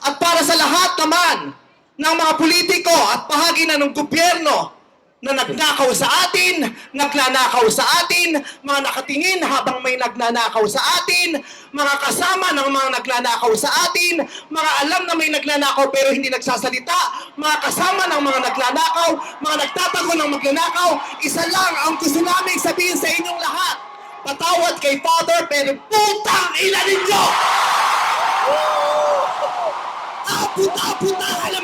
At para sa lahat naman ng mga politiko at bahagi na ng gobyerno na nagnakaw sa atin, naglanakaw sa atin, mga nakatingin habang may nagnanakaw sa atin, mga kasama ng mga nagnanakaw sa atin, mga alam na may nagnanakaw pero hindi nagsasalita, mga kasama ng mga nagnanakaw, mga nagtatago ng magnanakaw, isa lang ang gusto namin sabihin sa inyong lahat. Patawad kay Father pero putang ina ninyo! Woo! Puta, puta, dale,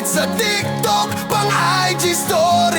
Sulit sa TikTok, pang IG story.